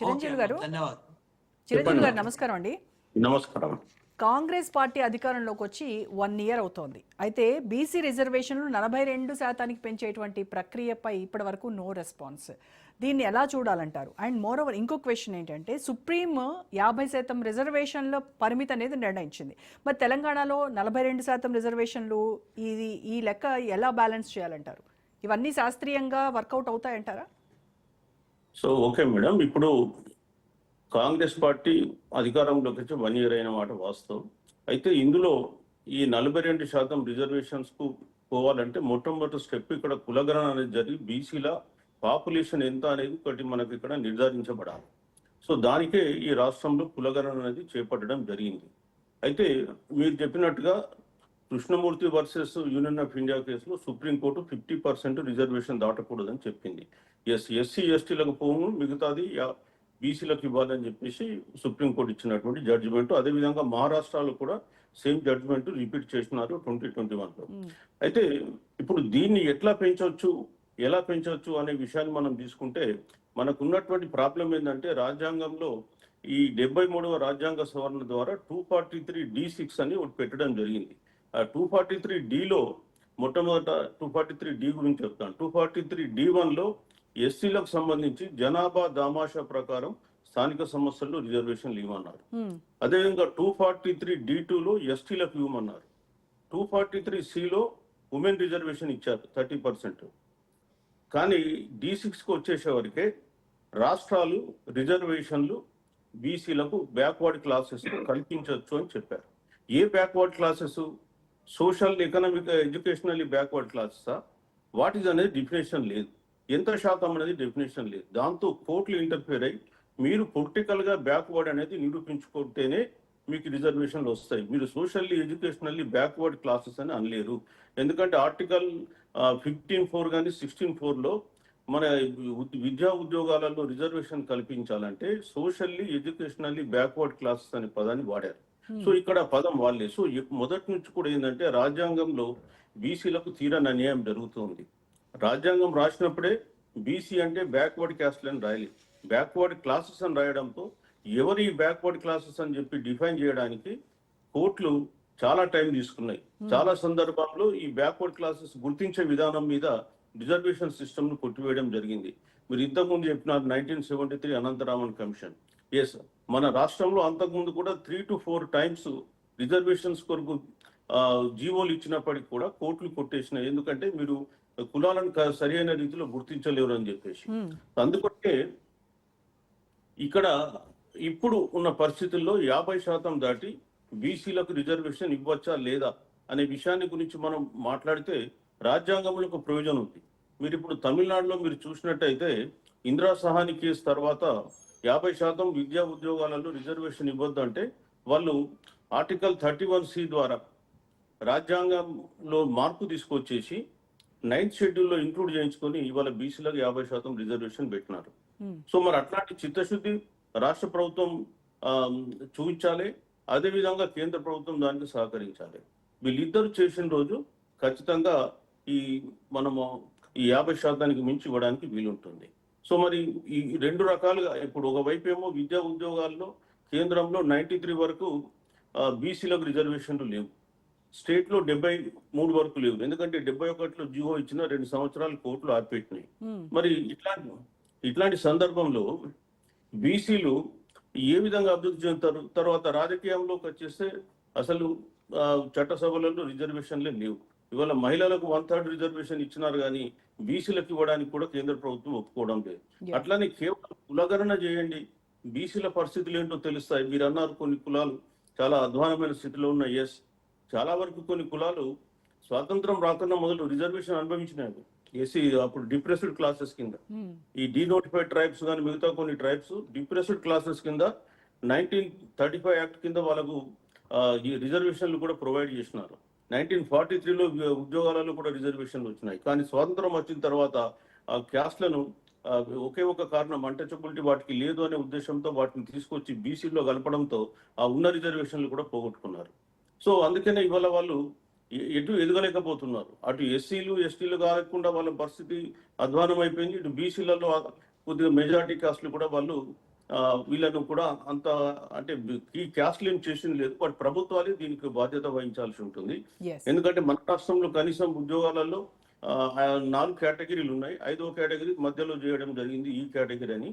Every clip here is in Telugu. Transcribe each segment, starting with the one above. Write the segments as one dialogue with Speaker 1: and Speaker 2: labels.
Speaker 1: చిరంజీవి గారు. చిరంజీవి గారు నమస్కారం అండి
Speaker 2: నమస్కారం.
Speaker 1: కాంగ్రెస్ పార్టీ అధికారంలోకి వచ్చి వన్ ఇయర్ అవుతోంది. అయితే బీసీ రిజర్వేషన్లు నలభై రెండు శాతానికి పెంచేటువంటి ప్రక్రియపై ఇప్పటి వరకు నో రెస్పాన్స్. దీన్ని ఎలా చూడాలంటారు? అండ్ మోర్ ఓవర్ ఇంకో క్వశ్చన్ ఏంటంటే సుప్రీం యాభై శాతం రిజర్వేషన్ల పరిమితి అనేది నిర్ణయించింది. మరి తెలంగాణలో నలభై రెండు శాతం రిజర్వేషన్లు ఇది ఈ లెక్క ఎలా బ్యాలెన్స్ చేయాలంటారు? ఇవన్నీ శాస్త్రీయంగా వర్కౌట్ అవుతాయంటారా?
Speaker 2: సో ఓకే మేడం ఇప్పుడు కాంగ్రెస్ పార్టీ అధికారంలోకి వచ్చి వన్ ఇయర్ అయిన మాట వాస్తవం. అయితే ఇందులో ఈ నలభై రెండు శాతం రిజర్వేషన్స్కు పోవాలంటే మొట్టమొదటి స్టెప్ ఇక్కడ కులగణన అనేది జరిగి బీసీల పాపులేషన్ ఎంత అనేది ఒకటి మనకి ఇక్కడ నిర్ధారించబడాలి. సో దానికే ఈ రాష్ట్రంలో కులగణన అనేది చేపట్టడం జరిగింది. అయితే మీరు చెప్పినట్టుగా Krishnamurthy versus union of India కేసులో supreme court fifty percent reservation దాటకూడదని చెప్పింది. ఎస్ ఎస్సీ ఎస్టీలకు పోను మిగతాది బీసీలకు ఇవ్వాలని చెప్పేసి సుప్రీంకోర్టు ఇచ్చినటువంటి జడ్జిమెంట్ అదేవిధంగా మహారాష్ట్రలో కూడా సేమ్ జడ్జిమెంట్ రిపీట్ చేసినారు ట్వంటీ ట్వంటీ వన్లో అయితే ఇప్పుడు దీన్ని ఎట్లా పెంచవచ్చు ఎలా పెంచవచ్చు అనే విషయాన్ని మనం తీసుకుంటే మనకు ఉన్నటువంటి ప్రాబ్లం ఏంటంటే రాజ్యాంగంలో ఈ డెబ్బై మూడవ రాజ్యాంగ సవరణ ద్వారా two forty three D six అని ఒకటి పెట్టడం జరిగింది. టూ ఫార్టీ త్రీ డిలో మొట్టమొదట టూ ఫార్టీ త్రీ డి గురించి చెప్తాను. టూ ఫార్టీ త్రీ డి వన్లో ఎస్సీలకు సంబంధించి జనాభా దామాషా ప్రకారం స్థానిక సమస్యల్లో రిజర్వేషన్లు ఇవ్వమన్నారు. అదేవిధంగా టూ ఫార్టీ త్రీ డి టూలో ఎస్టీలకు ఇవ్వమన్నారు. టూ ఫార్టీ త్రీ సిలో ఉమెన్ రిజర్వేషన్ ఇచ్చారు థర్టీ పర్సెంట్ కానీ డి సిక్స్కి వచ్చేసేవరకే రాష్ట్రాలు రిజర్వేషన్లు బీసీలకు బ్యాక్వర్డ్ క్లాసెస్ కల్పించవచ్చు అని చెప్పారు. ఏ backward classes? Social economic educationally backward క్లాసెసా what is అనేది డెఫినేషన్ లేదు. ఎంత శాతం అనేది డెఫినేషన్ లేదు. దాంతో కోర్టులు ఇంటర్ఫియర్ అయ్యి మీరు పొలిటికల్గా బ్యాక్వర్డ్ అనేది నిరూపించుకుంటేనే మీకు రిజర్వేషన్లు వస్తాయి. మీరు సోషల్లీ ఎడ్యుకేషనల్లీ బ్యాక్వర్డ్ క్లాసెస్ అని అనలేరు. ఎందుకంటే ఆర్టికల్ ఫిఫ్టీన్ ఫోర్ కానీ సిక్స్టీన్ ఫోర్లో మన విద్యా ఉద్యోగాలలో రిజర్వేషన్ కల్పించాలంటే సోషల్లీ ఎడ్యుకేషనల్లీ బ్యాక్వర్డ్ క్లాసెస్ అనే పదాన్ని వాడారు. సో ఇక్కడ పదం వాళ్ళే. సో మొదటి నుంచి కూడా ఏంటంటే రాజ్యాంగంలో బీసీలకు తీరని అన్యాయం జరుగుతుంది. రాజ్యాంగం రాసినప్పుడే బీసీ అంటే బ్యాక్వర్డ్ క్యాస్ట్ అని రాయాలి. బ్యాక్వర్డ్ క్లాసెస్ అని రాయడంతో ఎవరు బ్యాక్వర్డ్ క్లాసెస్ అని చెప్పి డిఫైన్ చేయడానికి కోర్టులు చాలా టైం తీసుకున్నాయి. చాలా సందర్భాల్లో ఈ బ్యాక్వర్డ్ క్లాసెస్ గుర్తించే విధానం మీద రిజర్వేషన్ సిస్టమ్ను కొట్టివేయడం జరిగింది. మీరు ఇంతకుముందు చెప్పినారు nineteen seventy three Anantharaman commission. Yes మన రాష్ట్రంలో అంతకుముందు కూడా three to four times reservations కొరకు జీవోలు ఇచ్చినప్పటికీ కూడా కోర్టులు కొట్టేసినాయి. ఎందుకంటే మీరు కులాలను సరైన రీతిలో గుర్తించలేరు అని చెప్పేసి.
Speaker 1: Hmm.
Speaker 2: అందుకొట్టే ఇక్కడ ఇప్పుడు ఉన్న పరిస్థితుల్లో యాభై శాతం దాటి బీసీలకు రిజర్వేషన్ ఇవ్వచ్చా లేదా అనే విషయాన్ని గురించి మనం మాట్లాడితే రాజ్యాంగంలో ఒక ప్రయోజనం ఉంది. మీరు ఇప్పుడు తమిళనాడులో మీరు చూసినట్టయితే ఇందిరా సహాని కేసు తర్వాత యాభై శాతం విద్యా ఉద్యోగాలలో రిజర్వేషన్ ఇవ్వద్దు అంటే వాళ్ళు ఆర్టికల్ థర్టీ వన్ సి ద్వారా రాజ్యాంగంలో మార్పు తీసుకొచ్చేసి నైన్త్ షెడ్యూల్లో ఇంక్లూడ్ చేయించుకొని ఇవాళ బీసీలకు యాభై శాతం రిజర్వేషన్ పెట్టినారు.
Speaker 1: Hmm.
Speaker 2: సో మరి అట్లాంటి చిత్తశుద్ధి రాష్ట్ర ప్రభుత్వం చూపించాలి. అదేవిధంగా కేంద్ర ప్రభుత్వం దానికి సహకరించాలి. వీళ్ళిద్దరు చేసిన రోజు ఖచ్చితంగా ఈ మనము ఈ యాభై శాతానికి మించి ఇవ్వడానికి వీలుంటుంది. సో మరి ఈ రెండు రకాలుగా ఇప్పుడు ఒకవైపు ఏమో విద్యా ఉద్యోగాల్లో కేంద్రంలో నైన్టీ త్రీ వరకు బీసీలకు రిజర్వేషన్లు లేవు. స్టేట్లో డెబ్బై మూడు వరకు లేవు. ఎందుకంటే డెబ్బై ఒకటిలో జియో ఇచ్చిన రెండు సంవత్సరాలు కోర్టులు ఆపిపెట్టినాయి
Speaker 1: Hmm.
Speaker 2: మరి ఇట్లాంటి ఇట్లాంటి సందర్భంలో బీసీలు ఏ విధంగా అభివృద్ధి చెందుతారు? తర్వాత రాజకీయంలోకి వచ్చేస్తే అసలు చట్టసభలలో రిజర్వేషన్లే లేవు. ఇవాళ మహిళలకు వన్ థర్డ్ రిజర్వేషన్ ఇచ్చినారు కానీ బీసీలకు ఇవ్వడానికి కూడా కేంద్ర ప్రభుత్వం ఒప్పుకోవడం లేదు. అట్లానే కేవలం కులగణన చేయండి. బీసీల పరిస్థితులు ఏంటో తెలుస్తాయి. మీరు అన్నారు కొన్ని కులాలు చాలా అధ్వానమైన స్థితిలో ఉన్న ఎస్ చాలా వరకు కొన్ని కులాలు స్వాతంత్రం రాకుండా మొదలు రిజర్వేషన్ అనుభవించినాయి ఎస్సీ అప్పుడు డిప్రెస్డ్ క్లాసెస్ కింద.
Speaker 1: Hmm.
Speaker 2: ఈ డీనోటిఫైడ్ ట్రైబ్స్ కానీ మిగతా కొన్ని ట్రైబ్స్ డిప్రెస్డ్ క్లాసెస్ కింద నైన్టీన్ థర్టీ ఫైవ్ యాక్ట్ కింద వాళ్ళకు ఈ రిజర్వేషన్లు కూడా ప్రొవైడ్ చేసినారు. నైన్టీన్ ఫార్టీ త్రీలో ఉద్యోగాలలో కూడా రిజర్వేషన్లు వచ్చినాయి. కానీ స్వాతంత్రం వచ్చిన తర్వాత ఆ క్యాస్ట్లను ఒకే ఒక కారణం అంటచబిలిటీ వాటికి లేదు అనే ఉద్దేశంతో వాటిని తీసుకొచ్చి బీసీలో కలపడంతో ఆ ఉన్న రిజర్వేషన్లు కూడా పోగొట్టుకున్నారు. సో అందుకనే ఇవాళ వాళ్ళు ఎటు ఎదగలేకపోతున్నారు. అటు ఎస్సీలు ఎస్టీలు కాకుండా వాళ్ళ పరిస్థితి అధ్వానం అయిపోయింది ఇటు బీసీలలో కొద్దిగా మెజారిటీ కాస్ట్లు కూడా వాళ్ళు వీళ్ళను కూడా అంత అంటే ఈ క్యాస్ట్ లింక్ చేసింది లేదు బట్ ప్రభుత్వాలే దీనికి బాధ్యత వహించాల్సి ఉంటుంది. ఎందుకంటే మన రాష్ట్రంలో కనీసం ఉద్యోగాలలో నాలుగు కేటగిరీలు ఉన్నాయి. ఐదో కేటగిరీ మధ్యలో చేయడం జరిగింది ఈ కేటగిరీ అని.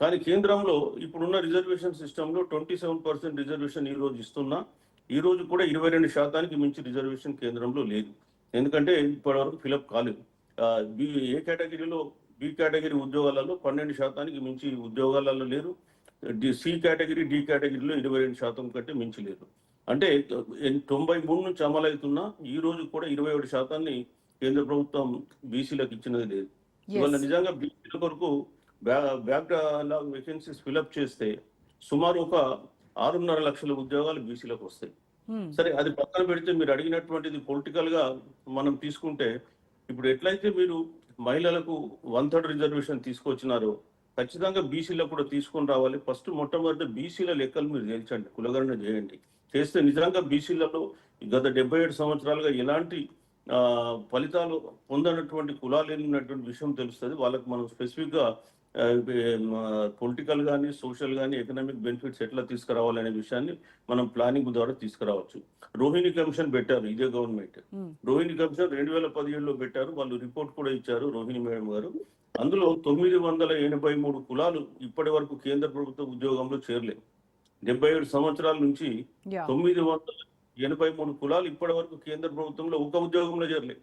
Speaker 2: కానీ కేంద్రంలో ఇప్పుడున్న రిజర్వేషన్ సిస్టంలో ట్వంటీ సెవెన్ పర్సెంట్ రిజర్వేషన్ ఈ రోజు ఇస్తున్నా. ఈ రోజు కూడా ఇరవై రెండు శాతానికి మించి రిజర్వేషన్ కేంద్రంలో లేదు. ఎందుకంటే ఇప్పటివరకు ఫిలప్ కాలేదు. ఏ కేటగిరీలో బి కేటగిరీ ఉద్యోగాలలో పన్నెండు శాతానికి మించి ఉద్యోగాలలో లేరు. సి కేటగిరీ డి కేటగిరీలో ఇరవై రెండు శాతం కంటే మించి లేదు అంటే తొంభై మూడు నుంచి అమలవుతున్న ఈ రోజు కూడా ఇరవై ఏడు శాతాన్ని కేంద్ర ప్రభుత్వం బీసీలకు ఇచ్చినది లేదు. ఇవాళ నిజంగా బీసీల కొరకు బ్యాక్ వేకెన్సీస్ ఫిలప్ చేస్తే సుమారు ఒక ఆరున్నర లక్షల ఉద్యోగాలు బీసీలకు వస్తాయి. సరే అది పక్కన పెడితే మీరు అడిగినటువంటిది పొలిటికల్గా మనం తీసుకుంటే ఇప్పుడు ఎట్లయితే మీరు మహిళలకు వన్ థర్డ్ రిజర్వేషన్ తీసుకొచ్చినారో. ఖచ్చితంగా బీసీలకు కూడా తీసుకొని రావాలి. ఫస్ట్ మొట్టమొదటి బీసీల లెక్కలు మీరు తేల్చండి కులగణన చేయండి. చేస్తే నిజంగా బీసీలలో గత డెబ్బై ఏడు సంవత్సరాలుగా ఎలాంటి ఫలితాలు పొందనటువంటి కులాలు ఉన్నటువంటి విషయం తెలుస్తుంది. వాళ్ళకి మనం స్పెసిఫిక్గా పొలిటికల్ కానీ సోషల్ కానీ ఎకనామిక్ బెనిఫిట్స్ ఎట్లా తీసుకురావాలనే విషయాన్ని మనం ప్లానింగ్ ద్వారా తీసుకురావచ్చు. రోహిణి కమిషన్ పెట్టారు ఇదే గవర్నమెంట్. రోహిణి కమిషన్ రెండు వేల పదిహేడులో పెట్టారు. వాళ్ళు రిపోర్ట్ కూడా ఇచ్చారు రోహిణి మేడం గారు. అందులో తొమ్మిది వందల ఎనభై మూడు కులాలు ఇప్పటి వరకు కేంద్ర ప్రభుత్వ ఉద్యోగంలో చేరలేదు డెబ్బై ఏడు సంవత్సరాల నుంచి తొమ్మిది వందల ఎనభై మూడు కులాలు ఇప్పటి వరకు కేంద్ర ప్రభుత్వంలో ఒక ఉద్యోగంలో చేరలేదు